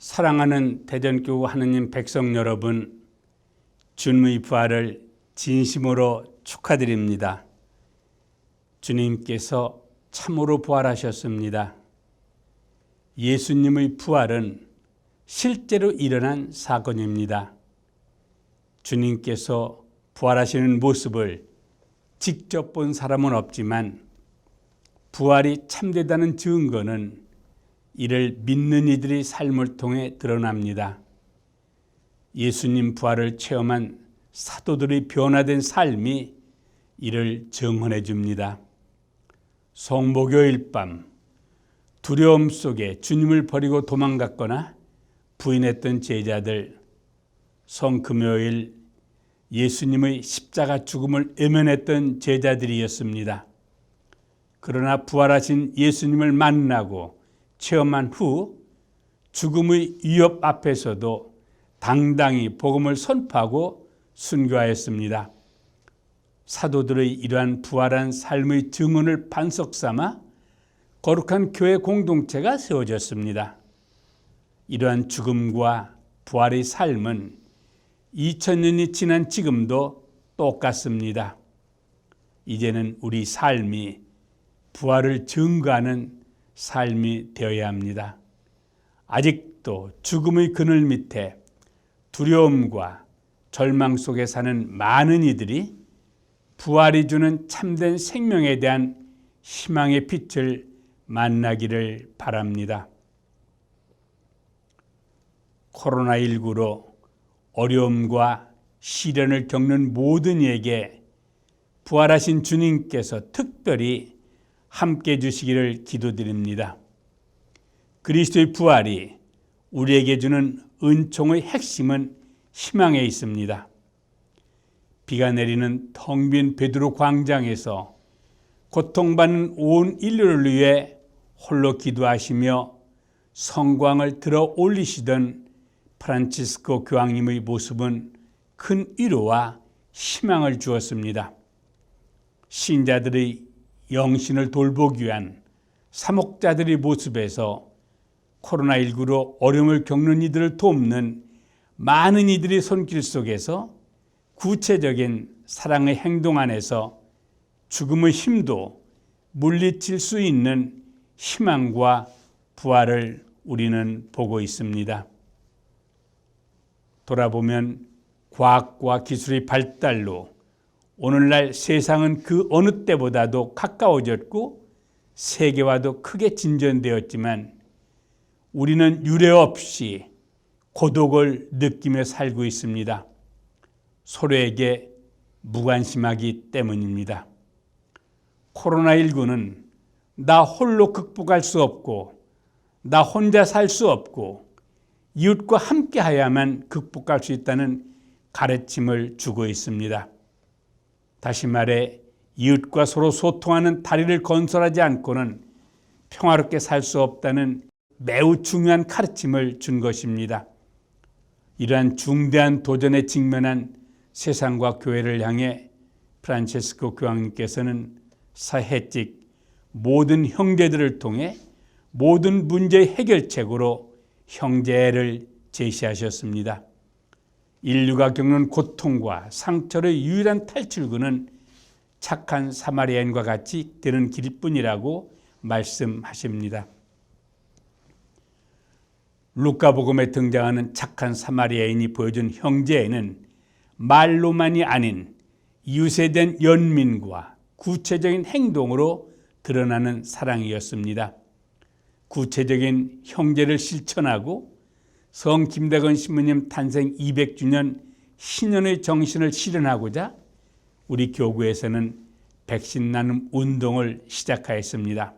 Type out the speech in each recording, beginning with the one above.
사랑하는 대전교구 하느님 백성 여러분, 주님의 부활을 진심으로 축하드립니다. 주님께서 참으로 부활하셨습니다. 예수님의 부활은 실제로 일어난 사건입니다. 주님께서 부활하시는 모습을 직접 본 사람은 없지만 부활이 참되다는 증거는 이를 믿는 이들의 삶을 통해 드러납니다. 예수님 부활을 체험한 사도들의 변화된 삶이 이를 증언해 줍니다. 성목요일 밤 두려움 속에 주님을 버리고 도망갔거나 부인했던 제자들 성금요일 예수님의 십자가 죽음을 외면했던 제자들이었습니다. 그러나 부활하신 예수님을 만나고 체험한 후 죽음의 위협 앞에서도 당당히 복음을 선포하고 순교하였습니다. 사도들의 이러한 부활한 삶의 증언을 반석 삼아 거룩한 교회 공동체가 세워졌습니다. 이러한 죽음과 부활의 삶은 2000년이 지난 지금도 똑같습니다. 이제는 우리 삶이 부활을 증거하는 삶이 되어야 합니다. 아직도 죽음의 그늘 밑에 두려움과 절망 속에 사는 많은 이들이 부활이 주는 참된 생명에 대한 희망의 빛을 만나기를 바랍니다. 코로나19로 어려움과 시련을 겪는 모든 이에게 부활하신 주님께서 특별히 함께 주시기를 기도드립니다. 그리스도의 부활이 우리에게 주는 은총의 핵심은 희망에 있습니다. 비가 내리는 텅 빈 베드로 광장에서 고통받는 온 인류를 위해 홀로 기도하시며 성광을 들어 올리시던 프란치스코 교황님의 모습은 큰 위로와 희망을 주었습니다. 신자들의 영신을 돌보기 위한 사목자들의 모습에서 코로나19로 어려움을 겪는 이들을 돕는 많은 이들의 손길 속에서 구체적인 사랑의 행동 안에서 죽음의 힘도 물리칠 수 있는 희망과 부활을 우리는 보고 있습니다. 돌아보면 과학과 기술의 발달로 오늘날 세상은 그 어느 때보다도 가까워졌고 세계와도 크게 진전되었지만 우리는 유례 없이 고독을 느끼며 살고 있습니다. 서로에게 무관심하기 때문입니다. 코로나19는 나 홀로 극복할 수 없고 나 혼자 살 수 없고 이웃과 함께 하야만 극복할 수 있다는 가르침을 주고 있습니다. 다시 말해 이웃과 서로 소통하는 다리를 건설하지 않고는 평화롭게 살 수 없다는 매우 중요한 가르침을 준 것입니다. 이러한 중대한 도전에 직면한 세상과 교회를 향해 프란체스코 교황님께서는 사회직 모든 형제들을 통해 모든 문제의 해결책으로 형제를 제시하셨습니다. 인류가 겪는 고통과 상처의 유일한 탈출구는 착한 사마리아인과 같이 되는 길뿐이라고 말씀하십니다. 루카복음에 등장하는 착한 사마리아인이 보여준 형제에는 말로만이 아닌 이웃에 대한 연민과 구체적인 행동으로 드러나는 사랑이었습니다. 구체적인 형제를 실천하고 성 김대건 신부님 탄생 200주년 신년의 정신을 실현하고자 우리 교구에서는 백신 나눔 운동을 시작하였습니다.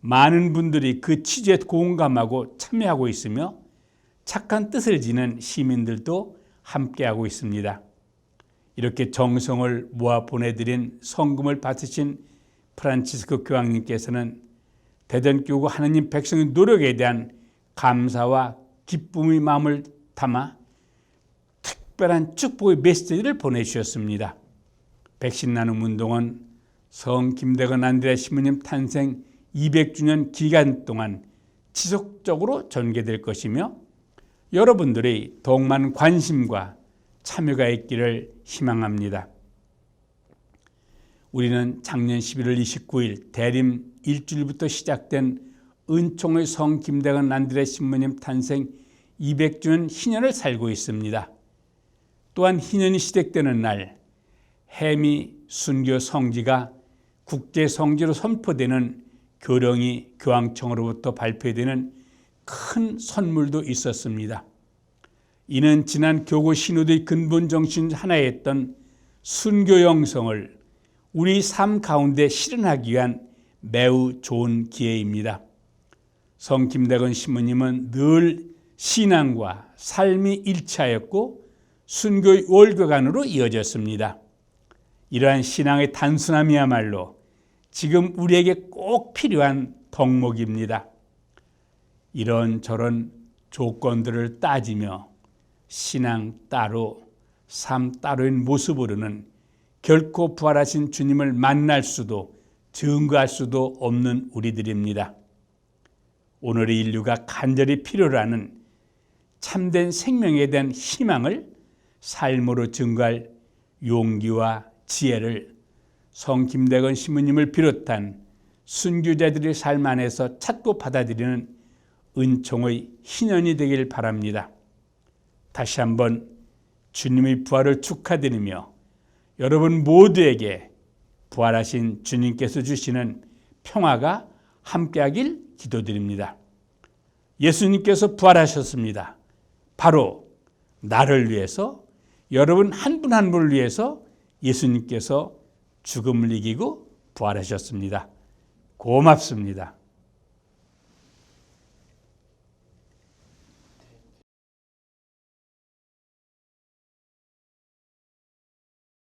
많은 분들이 그 취지에 공감하고 참여하고 있으며 착한 뜻을 지는 시민들도 함께하고 있습니다. 이렇게 정성을 모아 보내드린 성금을 받으신 프란치스코 교황님께서는 대전교구 하나님 백성의 노력에 대한 감사와 기쁨의 마음을 담아 특별한 축복의 메시지를 보내주셨습니다. 백신 나눔 운동은 성 김대건 안드레 신부님 탄생 200주년 기간 동안 지속적으로 전개될 것이며 여러분들의 더욱 많은 관심과 참여가 있기를 희망합니다. 우리는 작년 11월 29일 대림 일주일부터 시작된 은총의 성 김대건 안드레 신부님 탄생 200주년 희년을 살고 있습니다. 또한 희년이 시작되는 날 해미 순교 성지가 국제 성지로 선포되는 교령이 교황청으로부터 발표되는 큰 선물도 있었습니다. 이는 지난 교구 신우의 근본 정신 하나였던 순교 영성을 우리 삶 가운데 실현하기 위한 매우 좋은 기회입니다. 성 김대건 신부님은 늘 신앙과 삶이 일치하였고 순교의 월교관으로 이어졌습니다. 이러한 신앙의 단순함이야말로 지금 우리에게 꼭 필요한 덕목입니다. 이런 저런 조건들을 따지며 신앙 따로, 삶 따로인 모습으로는 결코 부활하신 주님을 만날 수도 증거할 수도 없는 우리들입니다. 오늘의 인류가 간절히 필요로 하는 참된 생명에 대한 희망을 삶으로 증거할 용기와 지혜를 성 김대건 신부님을 비롯한 순교자들의 삶 안에서 찾고 받아들이는 은총의 희년이 되길 바랍니다. 다시 한번 주님의 부활을 축하드리며 여러분 모두에게 부활하신 주님께서 주시는 평화가 함께하길 기도드립니다. 예수님께서 부활하셨습니다. 바로 나를 위해서 여러분 한 분 한 분을 위해서 예수님께서 죽음을 이기고 부활하셨습니다. 고맙습니다.